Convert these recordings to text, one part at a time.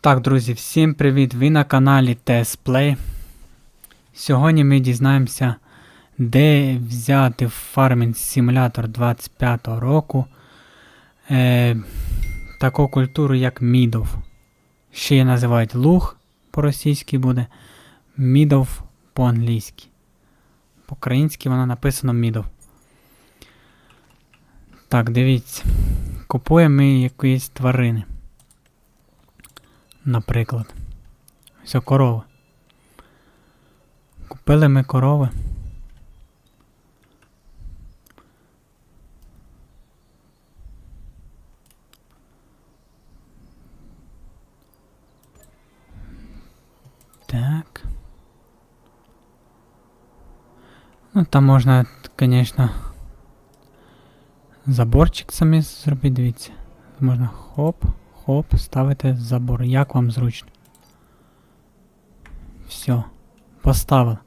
Так, друзі, всім привіт! Ви на каналі Play. Сьогодні ми дізнаємося, де взяти Farming Simulator 25 року е, таку культуру, як мідов. Ще її називають луг по-російськи буде, мідов по-англійськи. По-українськи вона написано мідов. Так, дивіться. Купуємо ми якісь тварини. Наприклад. Все, корови. Купили ми корови. Так. Ну, там можна, звісно, заборчик самі зробити, дивіться. Можна хоп, хоп, ставити забор. Як вам зручно. Все. Поставили.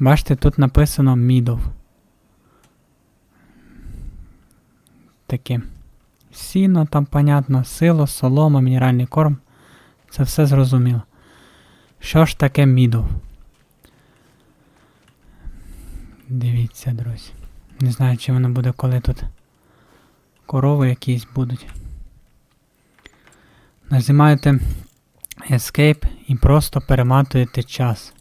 Бачите, тут написано мідов. Таке. Сіно, там, понятно, сило, солома, мінеральний корм. Це все зрозуміло. Що ж таке мідов? Дивіться, друзі. Не знаю, чи воно буде, коли тут корови якісь будуть. Нажимаєте Escape і просто перематуєте час.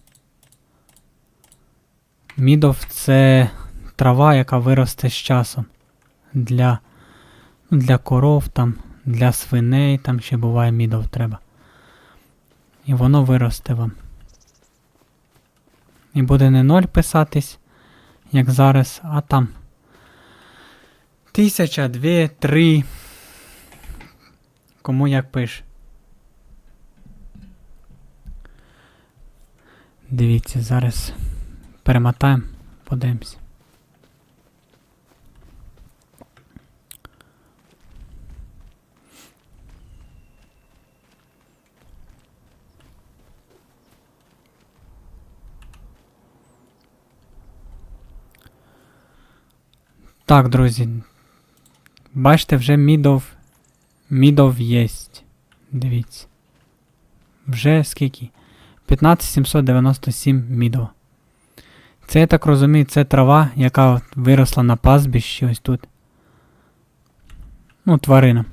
Мідов це трава, яка виросте з часом. Для, ну, для коров, там, для свиней, там ще буває мідов треба. І воно виросте вам. І буде не 0 писатись, як зараз, а там. Тисяча, дві, три. Кому як пише. Дивіться, зараз перемотаємо, подивимось. Так, друзі. Бачите, вже мідов. Мідов єсть. Дивіться. Вже скільки? 15797 мідов. Це, я так розумію, це трава, яка виросла на пастбищі ось тут. Ну, тваринам.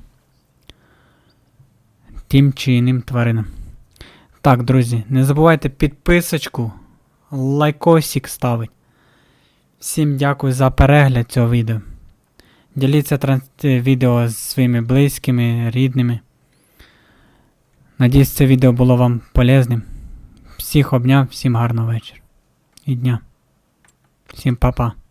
Тим чи іним тваринам. Так, друзі, не забувайте підписочку, лайкосик ставить. Всім дякую за перегляд цього відео. Діліться транс- е, відео з своїми близькими, рідними. Надіюсь, це відео було вам полезним. Всіх обняв, всім гарного вечора і дня. Всім па-па.